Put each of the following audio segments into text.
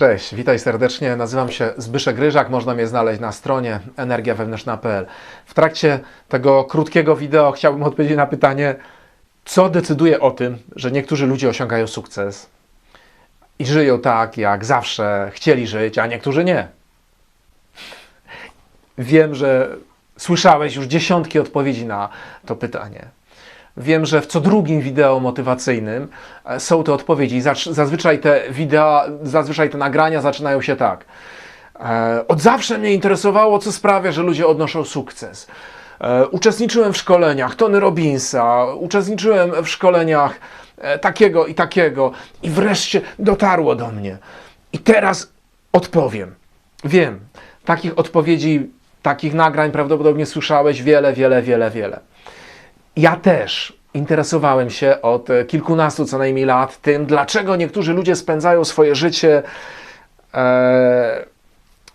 Cześć, witaj serdecznie. Nazywam się Zbyszek Ryżak. Można mnie znaleźć na stronie energiawewnętrzna.pl. W trakcie tego krótkiego wideo chciałbym odpowiedzieć na pytanie, co decyduje o tym, że niektórzy ludzie osiągają sukces i żyją tak, jak zawsze chcieli żyć, a niektórzy nie. Wiem, że słyszałeś już dziesiątki odpowiedzi na to pytanie. Wiem, że w co drugim wideo motywacyjnym e, są te odpowiedzi. Zazwyczaj te wideo, zazwyczaj te nagrania zaczynają się tak. E, Od zawsze mnie interesowało, co sprawia, że ludzie odnoszą sukces. E, Uczestniczyłem w szkoleniach Tony Robbinsa, uczestniczyłem w szkoleniach takiego i takiego, i wreszcie dotarło do mnie. I teraz odpowiem. Wiem, takich odpowiedzi, takich nagrań prawdopodobnie słyszałeś wiele, wiele, wiele, wiele. Ja też interesowałem się od e, kilkunastu co najmniej lat tym, dlaczego niektórzy ludzie spędzają swoje życie e,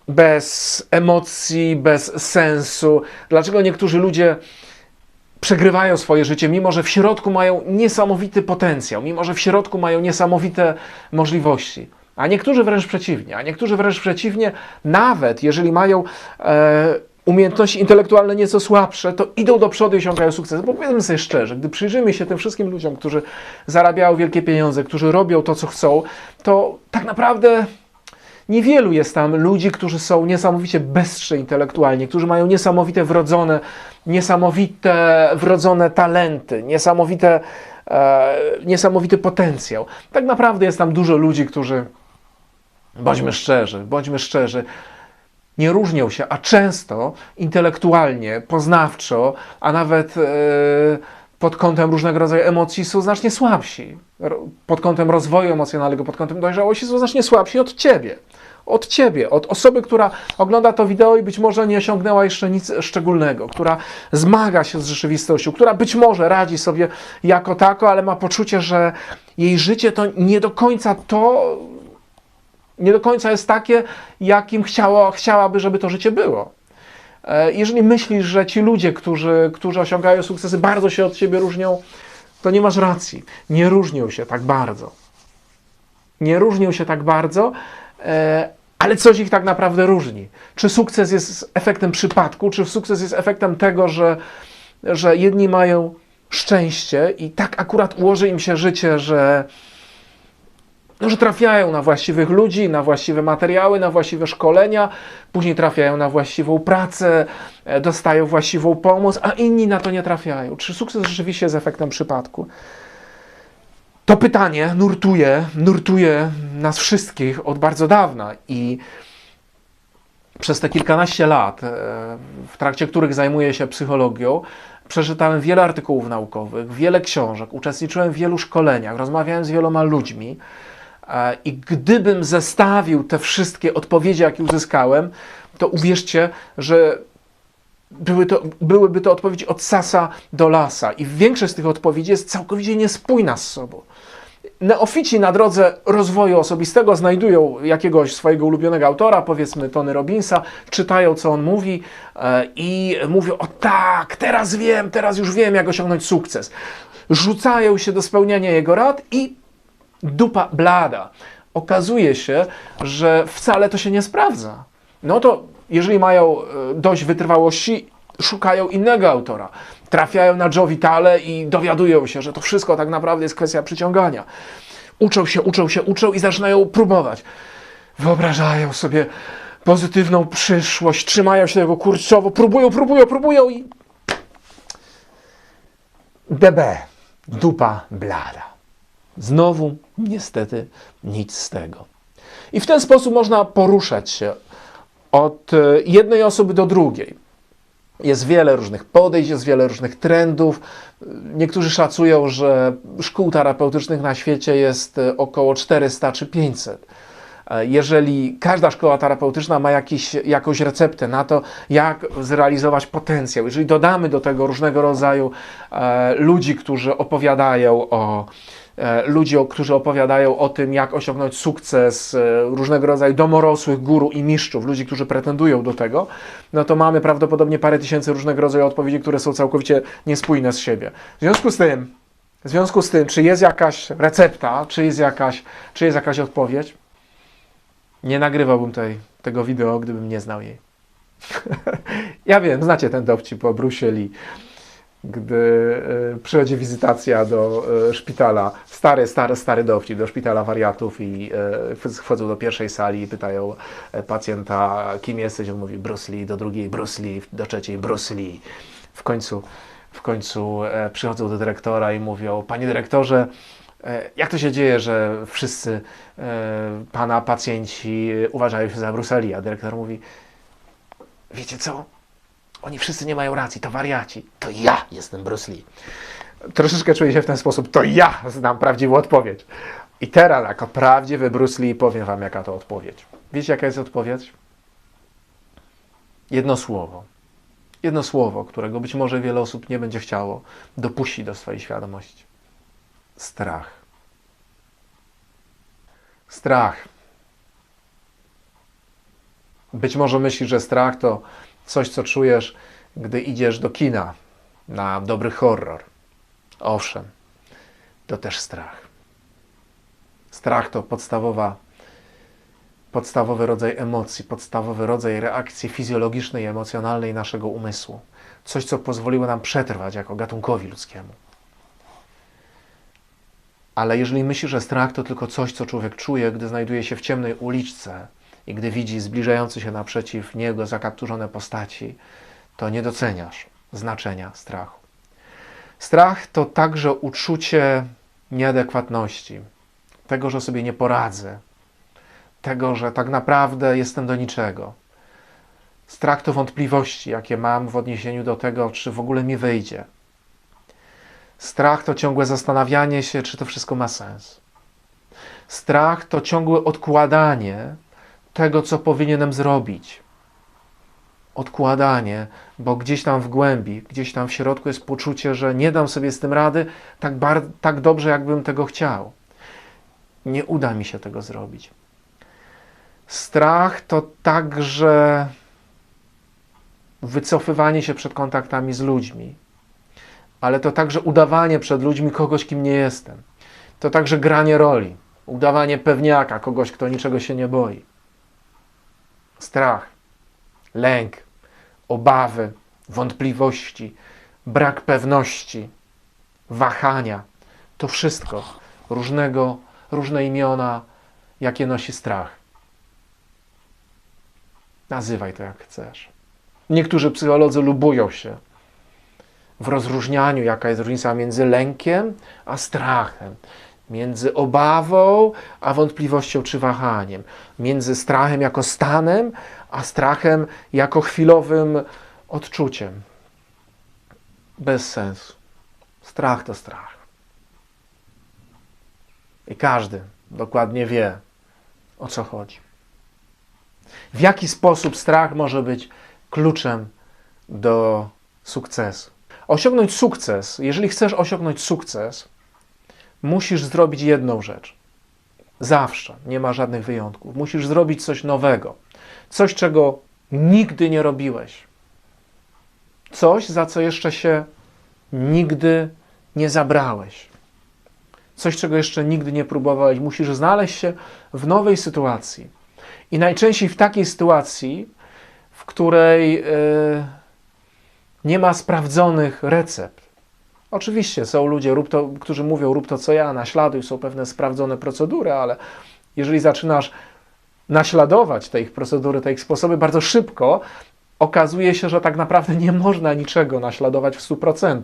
bez emocji, bez sensu, dlaczego niektórzy ludzie przegrywają swoje życie, mimo że w środku mają niesamowity potencjał, mimo że w środku mają niesamowite możliwości. A niektórzy wręcz przeciwnie, a niektórzy wręcz przeciwnie, nawet jeżeli mają e, umiejętności intelektualne nieco słabsze, to idą do przodu i osiągają sukces. Bo powiedzmy sobie szczerze, gdy przyjrzymy się tym wszystkim ludziom, którzy zarabiają wielkie pieniądze, którzy robią to, co chcą, to tak naprawdę Niewielu jest tam ludzi, którzy są niesamowicie bystrzy intelektualnie, którzy mają niesamowite wrodzone, niesamowite wrodzone talenty, niesamowite, e, niesamowity potencjał. Tak naprawdę jest tam dużo ludzi, którzy, bądźmy szczerzy, bądźmy szczerzy, nie różnią się, a często intelektualnie, poznawczo, a nawet e, pod kątem różnego rodzaju emocji są znacznie słabsi. Pod kątem rozwoju emocjonalnego, pod kątem dojrzałości są znacznie słabsi od ciebie. Od ciebie, od osoby, która ogląda to wideo i być może nie osiągnęła jeszcze nic szczególnego, która zmaga się z rzeczywistością, która być może radzi sobie jako tako, ale ma poczucie, że jej życie to nie do końca to, nie do końca jest takie, jakim chciało, chciałaby, żeby to życie było. E, Jeżeli myślisz, że ci ludzie, którzy, którzy osiągają sukcesy, bardzo się od ciebie różnią, to nie masz racji. Nie różnią się tak bardzo. Nie różnią się tak bardzo, e, ale coś ich tak naprawdę różni. Czy sukces jest efektem przypadku, czy sukces jest efektem tego, że, że jedni mają szczęście i tak akurat ułoży im się życie, że, no, że trafiają na właściwych ludzi, na właściwe materiały, na właściwe szkolenia, później trafiają na właściwą pracę, e, dostają właściwą pomoc, a inni na to nie trafiają. Czy sukces rzeczywiście jest efektem przypadku? To pytanie nurtuje, nurtuje nas wszystkich od bardzo dawna i przez te kilkanaście lat, e, w trakcie których zajmuję się psychologią, przeczytałem wiele artykułów naukowych, wiele książek, uczestniczyłem w wielu szkoleniach, rozmawiałem z wieloma ludźmi. I gdybym zestawił te wszystkie odpowiedzi, jakie uzyskałem, to uwierzcie, że były to, byłyby to odpowiedzi od sasa do lasa. I większość z tych odpowiedzi jest całkowicie niespójna z sobą. Neofici na drodze rozwoju osobistego znajdują jakiegoś swojego ulubionego autora, powiedzmy Tony Robbinsa, czytają co on mówi e, i mówią: O tak, teraz wiem, teraz już wiem, jak osiągnąć sukces. Rzucają się do spełniania jego rad i dupa blada. Okazuje się, że wcale to się nie sprawdza. No to jeżeli mają e, dość wytrwałości, szukają innego autora. Trafiają na Joe Vitale i dowiadują się, że to wszystko tak naprawdę jest kwestia przyciągania. Uczą się, uczą się, uczą i zaczynają próbować. Wyobrażają sobie pozytywną przyszłość, trzymają się tego kurczowo, próbują, próbują, próbują i DB, dupa blada. Znowu, niestety, nic z tego. I w ten sposób można poruszać się od e, jednej osoby do drugiej. Jest wiele różnych podejść, jest wiele różnych trendów. Niektórzy szacują, że szkół terapeutycznych na świecie jest e, około 400 czy 500. E, Jeżeli każda szkoła terapeutyczna ma jakiś, jakąś receptę na to, jak zrealizować potencjał, jeżeli dodamy do tego różnego rodzaju ludzi, którzy opowiadają o ludzi, o- którzy opowiadają o tym, jak osiągnąć sukces, e, różnego rodzaju domorosłych guru i mistrzów, ludzi, którzy pretendują do tego, no to mamy prawdopodobnie parę tysięcy różnego rodzaju odpowiedzi, które są całkowicie niespójne z siebie. W związku z tym, w związku z tym, czy jest jakaś recepta, czy jest jakaś, czy jest jakaś odpowiedź? Nie nagrywałbym tej, tego wideo, gdybym nie znał jej. ja wiem, znacie ten dowcip o Brusieli, gdy y, przychodzi wizytacja do y, szpitala, stary, stary, stary dowcip, do szpitala wariatów i y, wchodzą do pierwszej sali i pytają pacjenta, kim jesteś? On mówi Bruce Lee, do drugiej Bruce Lee, do trzeciej Bruce Lee. W końcu, w końcu e, przychodzą do dyrektora i mówią, panie dyrektorze, e, jak to się dzieje, że wszyscy e, pana pacjenci uważają się za Bruce Lee? A dyrektor mówi, wiecie co? Oni wszyscy nie mają racji, to wariaci. To ja jestem Bruce Lee. Troszeczkę czuję się w ten sposób, to ja znam prawdziwą odpowiedź. I teraz, jako prawdziwy Bruce Lee, powiem wam, jaka to odpowiedź. Wiecie, jaka jest odpowiedź? Jedno słowo. Jedno słowo, którego być może wiele osób nie będzie chciało dopuścić do swojej świadomości. Strach. Strach. Być może myślisz, że strach to coś, co czujesz, gdy idziesz do kina na dobry horror. Owszem, to też strach. Strach to podstawowa, podstawowy rodzaj emocji, podstawowy rodzaj reakcji fizjologicznej i emocjonalnej naszego umysłu. Coś, co pozwoliło nam przetrwać jako gatunkowi ludzkiemu. Ale jeżeli myślisz, że strach to tylko coś, co człowiek czuje, gdy znajduje się w ciemnej uliczce i gdy widzi zbliżające się naprzeciw niego zakapturzone postaci, to nie doceniasz znaczenia strachu. Strach to także uczucie nieadekwatności, tego, że sobie nie poradzę, tego, że tak naprawdę jestem do niczego. Strach to wątpliwości, jakie mam w odniesieniu do tego, czy w ogóle mi wyjdzie. Strach to ciągłe zastanawianie się, czy to wszystko ma sens. Strach to ciągłe odkładanie tego, co powinienem zrobić. Odkładanie, bo gdzieś tam w głębi, gdzieś tam w środku jest poczucie, że nie dam sobie z tym rady tak, tak dobrze, jakbym tego chciał. Nie uda mi się tego zrobić. Strach to także wycofywanie się przed kontaktami z ludźmi, ale to także udawanie przed ludźmi kogoś, kim nie jestem. To także granie roli, udawanie pewniaka, kogoś, kto niczego się nie boi. Strach, lęk, obawy, wątpliwości, brak pewności, wahania to wszystko różnego, różne imiona, jakie nosi strach. Nazywaj to jak chcesz. Niektórzy psycholodzy lubują się w rozróżnianiu, jaka jest różnica między lękiem a strachem, między obawą a wątpliwością czy wahaniem, między strachem jako stanem, a strachem jako chwilowym odczuciem. Bez sensu. Strach to strach. I każdy dokładnie wie, o co chodzi. W jaki sposób strach może być kluczem do sukcesu? Osiągnąć sukces, jeżeli chcesz osiągnąć sukces, musisz zrobić jedną rzecz. Zawsze, nie ma żadnych wyjątków. Musisz zrobić coś nowego, coś, czego nigdy nie robiłeś, coś, za co jeszcze się nigdy nie zabrałeś, coś, czego jeszcze nigdy nie próbowałeś. Musisz znaleźć się w nowej sytuacji. I najczęściej w takiej sytuacji, w której yy, nie ma sprawdzonych recept. Oczywiście są ludzie, rób to, którzy mówią, rób to co ja, naśladuj, są pewne sprawdzone procedury, ale jeżeli zaczynasz naśladować te ich procedury, te ich sposoby bardzo szybko, okazuje się, że tak naprawdę nie można niczego naśladować w 100%,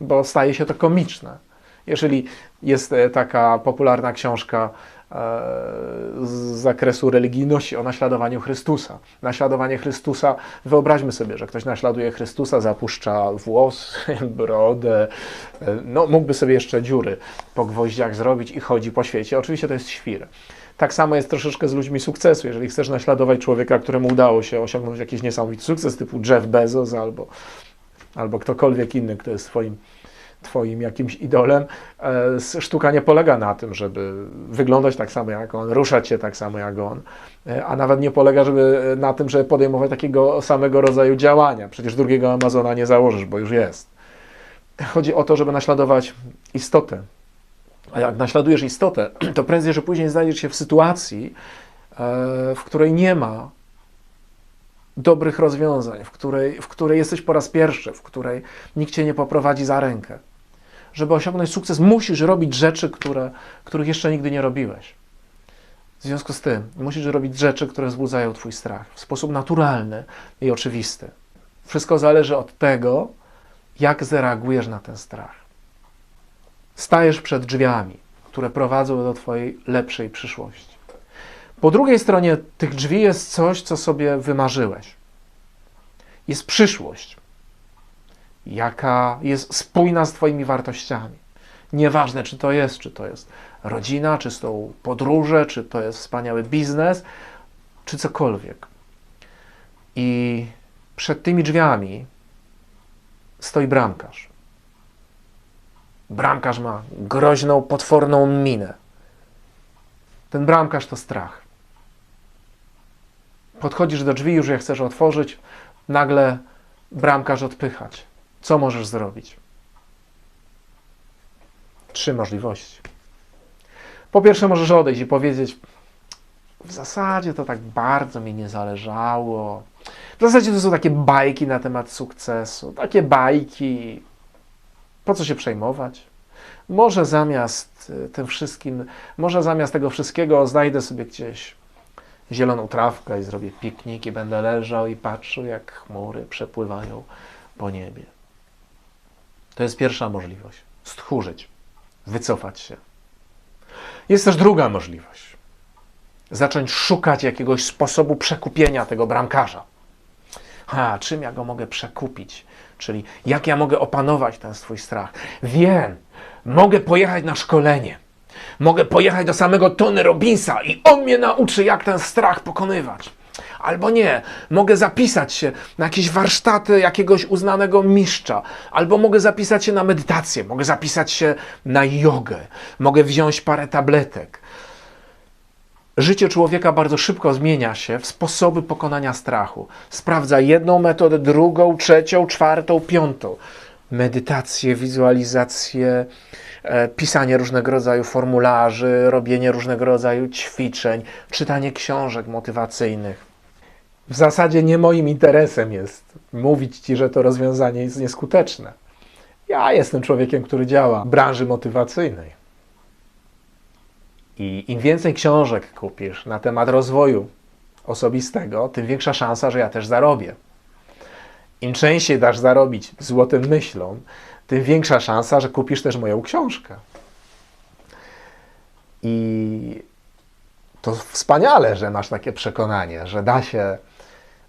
bo staje się to komiczne. Jeżeli jest e, taka popularna książka z zakresu religijności o naśladowaniu Chrystusa. Naśladowanie Chrystusa, wyobraźmy sobie, że ktoś naśladuje Chrystusa, zapuszcza włos, brodę, e, no mógłby sobie jeszcze dziury po gwoździach zrobić i chodzi po świecie. Oczywiście to jest świr. Tak samo jest troszeczkę z ludźmi sukcesu. Jeżeli chcesz naśladować człowieka, któremu udało się osiągnąć jakiś niesamowity sukces, typu Jeff Bezos albo, albo ktokolwiek inny, kto jest twoim Twoim jakimś idolem. E, sztuka nie polega na tym, żeby wyglądać tak samo jak on, ruszać się tak samo jak on, e, a nawet nie polega żeby, na tym, żeby podejmować takiego samego rodzaju działania. Przecież drugiego Amazona nie założysz, bo już jest. Chodzi o to, żeby naśladować istotę. A jak naśladujesz istotę, to prędzej czy później znajdziesz się w sytuacji, w której nie ma dobrych rozwiązań, w której, w której jesteś po raz pierwszy, w której nikt cię nie poprowadzi za rękę. Żeby osiągnąć sukces, musisz robić rzeczy, które, których jeszcze nigdy nie robiłeś. W związku z tym musisz robić rzeczy, które wzbudzają Twój strach w sposób naturalny i oczywisty. Wszystko zależy od tego, jak zareagujesz na ten strach. Stajesz przed drzwiami, które prowadzą do Twojej lepszej przyszłości. Po drugiej stronie tych drzwi jest coś, co sobie wymarzyłeś. Jest przyszłość, jaka jest spójna z Twoimi wartościami. Nieważne, czy to jest, czy to jest rodzina, czy są podróże, czy to jest wspaniały biznes, czy cokolwiek. I przed tymi drzwiami stoi bramkarz. Bramkarz ma groźną, potworną minę. Ten bramkarz to strach. Podchodzisz do drzwi, już je chcesz otworzyć, nagle bramkarz odpychać. Co możesz zrobić? Trzy możliwości. Po pierwsze, możesz odejść i powiedzieć: W zasadzie to tak bardzo mi nie zależało. W zasadzie to są takie bajki na temat sukcesu. Takie bajki. Po co się przejmować? Może zamiast y, tym wszystkim, może zamiast tego wszystkiego znajdę sobie gdzieś zieloną trawkę i zrobię piknik i będę leżał i patrzył, jak chmury przepływają po niebie. To jest pierwsza możliwość. Stchórzyć, wycofać się. Jest też druga możliwość. Zacząć szukać jakiegoś sposobu przekupienia tego bramkarza. A, czym ja go mogę przekupić? Czyli jak ja mogę opanować ten swój strach? Wiem, mogę pojechać na szkolenie. Mogę pojechać do samego Tony Robinsa i on mnie nauczy, jak ten strach pokonywać. Albo nie, mogę zapisać się na jakieś warsztaty jakiegoś uznanego mistrza, albo mogę zapisać się na medytację, mogę zapisać się na jogę, mogę wziąć parę tabletek. Życie człowieka bardzo szybko zmienia się w sposoby pokonania strachu. Sprawdza jedną metodę, drugą, trzecią, czwartą, piątą. Medytację, wizualizację, e, pisanie różnego rodzaju formularzy, robienie różnego rodzaju ćwiczeń, czytanie książek motywacyjnych. W zasadzie nie moim interesem jest mówić ci, że to rozwiązanie jest nieskuteczne. Ja jestem człowiekiem, który działa w branży motywacyjnej. I im więcej książek kupisz na temat rozwoju osobistego, tym większa szansa, że ja też zarobię. Im częściej dasz zarobić złotym myślom, tym większa szansa, że kupisz też moją książkę. I to wspaniale, że masz takie przekonanie, że da się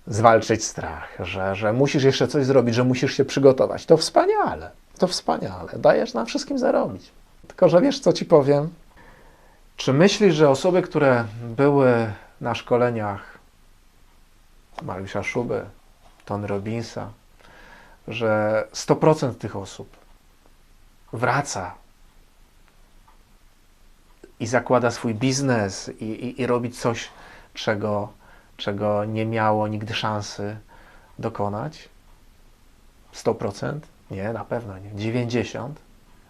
zwalczyć strach, że, że musisz jeszcze coś zrobić, że musisz się przygotować. To wspaniale, to wspaniale. Dajesz nam wszystkim zarobić. Tylko, że wiesz, co ci powiem? Czy myślisz, że osoby, które były na szkoleniach Mariusza Szuby, Tony Robinsa, że 100% tych osób wraca i zakłada swój biznes i, i, i robi coś, czego, czego nie miało nigdy szansy dokonać? 100%? Nie, na pewno nie. 90,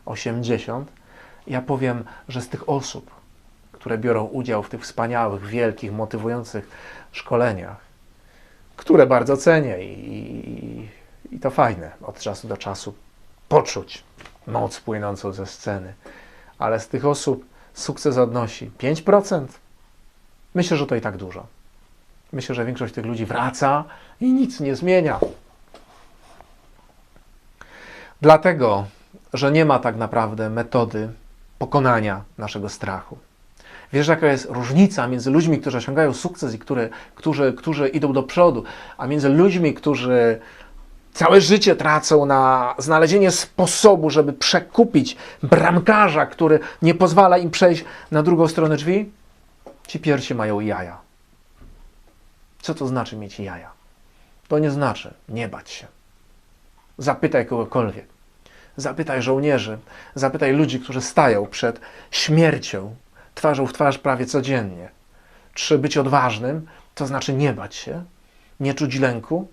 80. Ja powiem, że z tych osób, które biorą udział w tych wspaniałych, wielkich, motywujących szkoleniach, które bardzo cenię i, i, i to fajne od czasu do czasu poczuć moc płynącą ze sceny. Ale z tych osób sukces odnosi 5%. Myślę, że to i tak dużo. Myślę, że większość tych ludzi wraca i nic nie zmienia. Dlatego, że nie ma tak naprawdę metody pokonania naszego strachu. Wiesz, jaka jest różnica między ludźmi, którzy osiągają sukces i który, którzy, którzy idą do przodu, a między ludźmi, którzy całe życie tracą na znalezienie sposobu, żeby przekupić bramkarza, który nie pozwala im przejść na drugą stronę drzwi? Ci pierwsi mają jaja. Co to znaczy mieć jaja? To nie znaczy nie bać się. Zapytaj kogokolwiek. Zapytaj żołnierzy, zapytaj ludzi, którzy stają przed śmiercią twarzą w twarz prawie codziennie. Czy być odważnym to znaczy nie bać się, nie czuć lęku?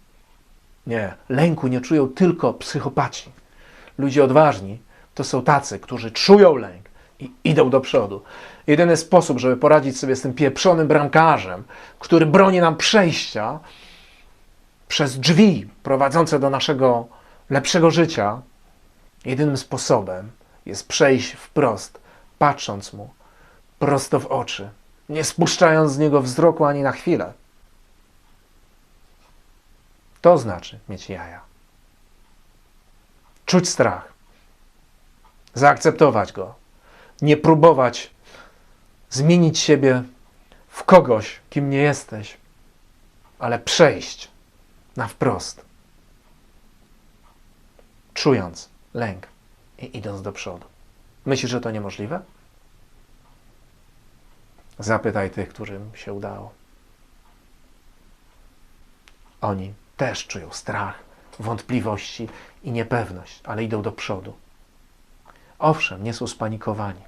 Nie, lęku nie czują tylko psychopaci. Ludzie odważni to są tacy, którzy czują lęk, i idą do przodu. Jedyny sposób, żeby poradzić sobie z tym pieprzonym bramkarzem, który broni nam przejścia przez drzwi prowadzące do naszego lepszego życia, jedynym sposobem jest przejść wprost, patrząc mu prosto w oczy, nie spuszczając z niego wzroku ani na chwilę. To znaczy mieć jaja. Czuć strach, zaakceptować go, nie próbować zmienić siebie w kogoś, kim nie jesteś, ale przejść na wprost, czując lęk i idąc do przodu. Myślisz, że to niemożliwe? Zapytaj tych, którym się udało. Oni też czują strach, wątpliwości i niepewność, ale idą do przodu. Owszem, nie są spanikowani.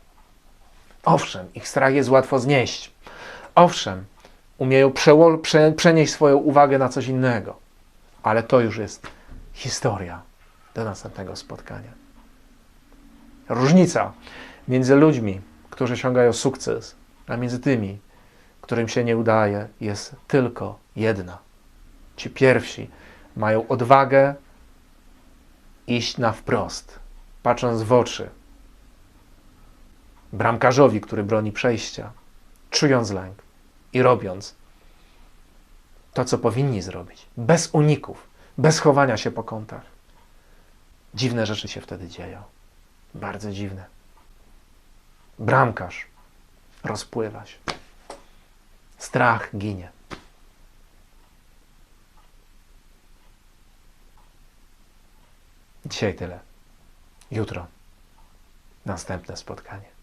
Owszem, ich strach jest łatwo znieść. Owszem, umieją prze- przenieść swoją uwagę na coś innego. Ale to już jest historia do następnego spotkania. Różnica między ludźmi, którzy osiągają sukces, a między tymi, którym się nie udaje, jest tylko jedna. Ci pierwsi mają odwagę iść na wprost, patrząc w oczy bramkarzowi, który broni przejścia, czując lęk i robiąc to, co powinni zrobić, bez uników, bez chowania się po kątach. Dziwne rzeczy się wtedy dzieją. Bardzo dziwne. Bramkarz rozpływa się. Strach ginie. Dzisiaj tyle. Jutro następne spotkanie.